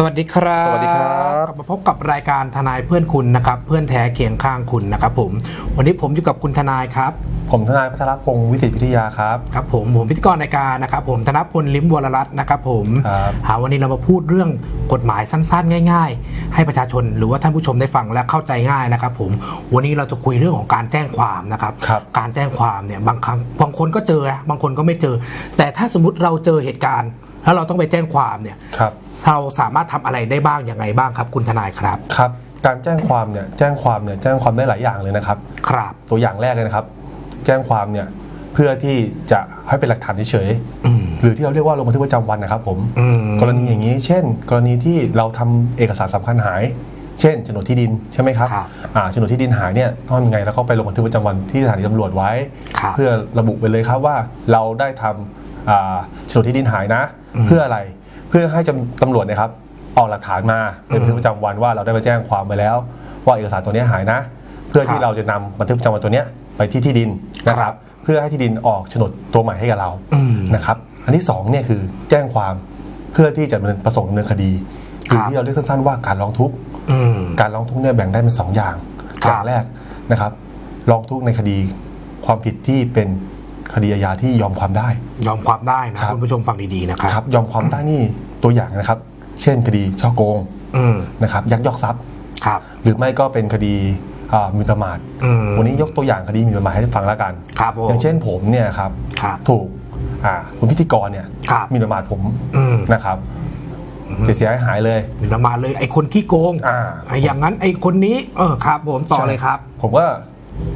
สวัสดีครับ สวัสดีครับกลับมาพบกับรายการทนายเพื่อนคุณนะครับ เพื่อนแท้เคียงข้างคุณนะครับผม วันนี้ผมอยู่กับคุณทนายครับ ผมทนายพัทรพงศ์วิสิตพิทยาครับ ครับผม ผมพิธีกรรายการนะครับ ผมธนพลลิมวรรัตน์นะครับผมครับหาวันนี้เรามาพูดเรื่องกฎหมายสั้นๆ ง่าย ๆ ให้ประชาชนหรือว่าท่านผู้ชมได้ฟังและเข้าใจง่ายนะครับ ผม วันนี้เราจะคุยเรื่องของการแจ้งความนะครับครับการแจ้งความเนี่ยบางครั้งบางคนก็เจอนะบางคนก็ไม่เจอ แต่ถ้าสมมติเราเจอเหตุการณ์ แล้วเราต้องไปแจ้งความเนี่ยครับเราสามารถทำอะไรได้บ้างยังไงบ้างครับ คุณทนายครับครับ การแจ้งความเนี่ยแจ้งความเนี่ยแจ้งความได้หลายอย่างเลยนะครับ ครับตัวอย่างแรกเลยนะครับ แจ้งความเนี่ยเพื่อที่จะให้เป็นหลักฐานเฉยอืมๆหรือที่เราเรียกว่าลงบันทึกประจำวันนะครับผมอืมกรณีอย่างนี้ เช่น กรณีที่เราทำเอกสารสำคัญหาย เช่นโฉนดที่ดินใช่ไหมครับครับอ่าโฉนดที่ดินหายเนี่ยต้องทำยังไงแล้วก็ไปลงบันทึกประจำวันที่สถานีตำรวจไว้ครับเพื่อระบุไปเลยครับว่าเราได้ทำอ่า โฉนดที่ดินหายนะ เพื่ออะไรเพื่อให้จำตำรวจเนะครับออกหลักฐานมาเป็นบันทึกประจำวันว่าเราได้ไปแจ้งความไปแล้ว ว่าเอกสารตัวเนี้ยหายนะ เพื่อครัที่บเราจะนำบันทึกประจำวันตัวเนี้ยไปที่ที่ดินนะคครัรับบเพื่อให้ที่ดินออกโฉนดตัวใหม่ให้กับเราอืมนะครับ อันที่สองเนี่ยคือแจ้งความเพื่อที่จะดำเนินประสงค์ดำเนินคดีหรือครับที่เราเรียกสั้นๆว่าการร้องทุกข์อืมการร้องทุกข์เนี่ยแบ่งได้เป็นสองอย่างครับอย่างแรกนะครับร้องทุกข์ในคดีความผิดที่เป็น คดีอาญาที่ยอมความได้ ยอมความได้นะครับ คุณผู้ชมฟังดีๆนะครับครับยอมความได้นี่ตัวอย่างนะครับ เช่นคดีช่อโกงอืมนะครับ ยักยอกทรัพย์ครับหรือไม่ก็เป็นคดีอ่าหมินประมาทอืมวันนี้ยกตัวอย่างคดีหมินประมาทให้ฟังแล้วกันครับผมอย่างเช่นผมเนี่ยครับครับถูกอ่าคุณพิธีกรเนี่ยครับหมินประมาทผมอืมนะครับเสียหายหายเลยหมิ่นประมาทเลยไอ้คนขี้โกงอ่าไอ้อย่างนั้นไอ้คนนี้ เออครับผมต่อเลยครับ ผมก็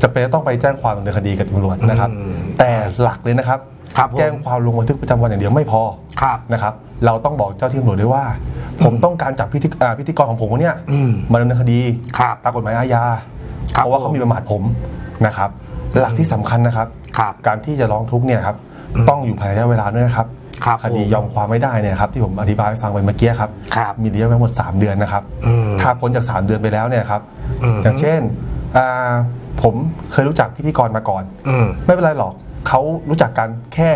จะเป็นต้องไปแจ้งความดำเนินคดีกับตำรวจนะครับอืมแต่หลักเลยนะครับ ครับผม แจ้งความลงบันทึกประจำวันอย่างเดียวไม่พอ ครับ นะครับ เราต้องบอกเจ้าที่ตำรวจด้วยว่า ผมต้องการจับพิธีอ่าพิธีกรของผมคนเนี้ยอืมมาดำเนินคดีครับตามกฎหมายอาญาครับเพราะว่าเขาผมมีประมาทผมนะครับ หลักที่สำคัญนะครับ ครับ การที่จะร้องทุกข์เนี่ยครับต้องอยู่ภายในระยะเวลาด้วยนะครับครับคดีผม ยอมความไม่ได้เนี่ยครับที่ผมอธิบายให้ฟังไปเมื่อกี้ครับ ครับ มีระยะเวลาทั้งหมด 3 เดือนนะครับ อืมถ้าพ้นจาก 3 เดือนไปแล้วเนี่ยครับ อืมอย่างเช่นอ่า ผมเคยรู้จักพิธีกรมาก่อน อืม ไม่เป็นไรหรอกเขารู้จักกันแค่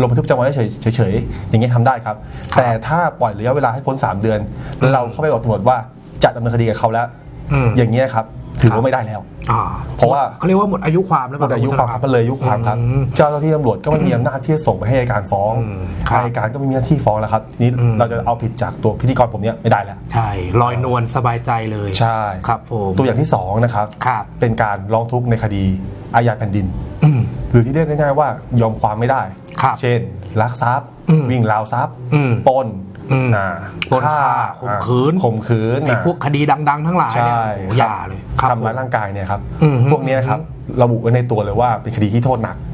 ลงบันทึกประจำวันเฉยเฉยๆอย่างนี้ยทำได้ครับ ครับ แต่ถ้าปล่อยระยะเวลาให้พ้น 3 เดือนแล้วเราเข้าไปบอกตำรวจว่าจะดำเนินคดีกับเขาแล้ว อืม อย่างนี้ยครับ ถือครัว่าบไม่ได้แล้ว อ่าเพราะว่า เขาเรียกว่าหมดอายุความแล้วหมดอายุความครับมันเลยอายุความครับอืมเจ้าหน้าที่ตำรวจก็ไม่มีอำนาจที่จะส่งไปให้อัยการฟ้องอืมครับอัยการก็ไม่มีหน้าที่ฟ้องแล้วครับทีนี้อืม เราจะเอาผิดจากตัวพิธีกรผมเนี้ยไม่ได้แล้ว ใช่ลอยนวลสบายใจเลยใช่ ครับผมตัวอย่างที่สองนะครับ ครับ เป็นการร้องทุกข์ในคดีอาญาแผ่นดิน อืม หรือที่เรียกง่ายๆว่ายอมความไม่ได้ ครับเช่นลักทรัพย์ อืมวิ่งราวทรัพย์อืมปล้น อืมอ่าปล้นฆ่าข่มขืนอ่าข่มขืนไอ้อ่าพวกคดีดัง ๆ ทั้งหลายใช่เนี่ยโอ้โหอย่าเลยครับทำร้ายร่างกายเนี่ยครับอืมพวกเนี้ยครับระบุไว้ในตัวเลยว่าเป็นคดีที่โทษหนักอืม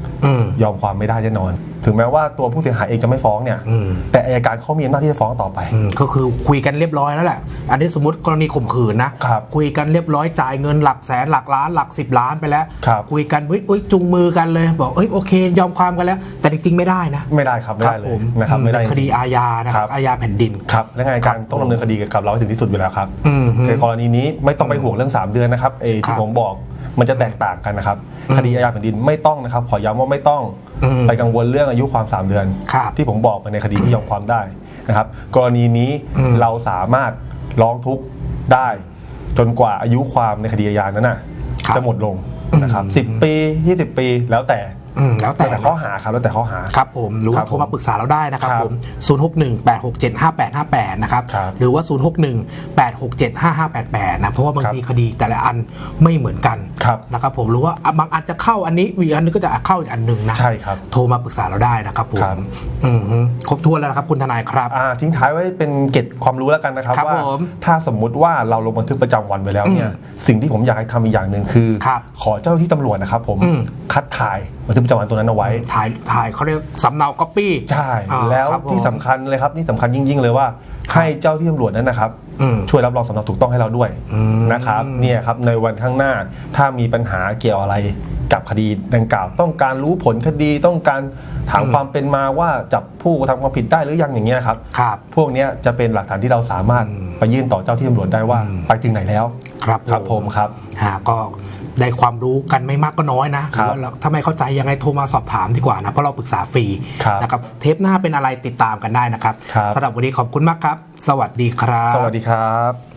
ยอมความไม่ได้แน่นอน ถึงแม้ว่าตัวผู้เสียหายเองจะไม่ฟ้องเนี่ยอืมแต่อายการเขามีอำนาจที่จะฟ้องต่อไปอืมก็คือคุยกันเรียบร้อยแล้วแหละ อันนี้สมมติกรณีข่มขืนนะครับคุยกันเรียบร้อยจ่ายเงินหลักแสนหลักล้านหลักสิบล้านไปแล้วครับคุยกันเฮ้ยเฮ้ยจุงมือกันเลยบอกเอ้ยโอเค ยอมความกันแล้ว แต่จริงๆไม่ได้นะ ไม่ได้ครับไม่ได้เลผยมนะครับไม่ได้เป็นคดีจริงอาญานะคครัรับบอาญาแผ่นดินๆครับและไงการต้องดำเนินคดีกับเราให้ถึงที่สุดอยู่แล้วครับอืมฮึในกรณีนี้ไม่ต้องไปห่วงเรื่อง 3 เดือนนะครับเอครัที่บผมบอก มันจะแตกต่างกันนะครับอืมคดีอาญาแผ่นดินไม่ต้องนะครับขอย้ำว่าไม่ต้องอืมไปกังวลเรื่องอายุความ 3 เดือนครับที่ผมบอกไปในคดีที่ยอมความได้นะครับ กรณีนี้อืมเราสามารถร้องทุกข์ได้ จนกว่าอายุความในคดีอาญานั้นน่ะครับจะหมดลงนะครับสิบปี 20 ปีแล้วแต่ อืมแล้วแต่แล้วแต่ข้อหาครับแล้วแต่ข้อหา ครับผมหรือครัว่าบโทรมาปรึกษาเราได้นะครับครับผม 0618675858 นะครับครับ หรือว่า 0618675588 นะเพราะว่าบางครับทีคดีแต่ละอันไม่เหมือนกันครับนะครับผมหรือว่าอะบางอันจะเข้าอันนี้อีกอันนึงก็จะเข้าอีกอันหนึ่งนะใช่ครับโทรมาปรึกษาเราได้นะครับผมครับอืมฮึครบถ้วนแล้วนะครับคุณทนายครับอ่าทิ้งท้ายไว้เป็นเกร็ดความรู้แล้วกันนะครับครับว่าผมถ้าสมมุติว่าเราลงบันทึกประจำวันไว้แล้วเนี่ยอืมสิ่งที่ผมอยากให้ทำอีกอย่างหนึ่งคือครับขอเจ้าหน้าที่ตำรวจนะครับผมอืม คัดถ่ายบันทึกประจำวันตัวนั้นเอาไว้ ถ่ายถ่ายเขาเรียกสำเนาก๊อปปี้ใช่อ่าแล้วครับผมที่สำคัญเลยครับ นี่สำคัญยิ่ง ๆ เลยว่าให้เจ้าที่ตำรวจนั้นนะครับอืมช่วยรับรองสำเนาถูกต้องให้เราด้วยอืมนะครับเนี่ยครับในวันข้างหน้าถ้ามีปัญหาเกี่ยวอะไรกับคดีดังกล่าว ต้องการรู้ผลคดีต้องการถามความเป็นมาว่าจับผู้กระทำความผิดได้หรือยังอย่างเงี้ยครับครับ พวกเนี้ยจะเป็นหลักฐานที่เราสามารถไปยื่นต่อเจ้าที่ตำรวจได้ว่าไปถึงไหนแล้ว ครับครับผมครับฮะก็ได้ความรู้กันไม่มากก็น้อยนะครับหอว่าเราถ้าไม่เข้าใจยังไงโทรมาสอบถามดีกว่านะเพราะเราปรึกษาฟรีครับนะครับเทปหน้าเป็นอะไรติดตามกันได้นะครับครับสำหรับวันนี้ขอบคุณมากครับ สวัสดีครับ สวัสดีครับ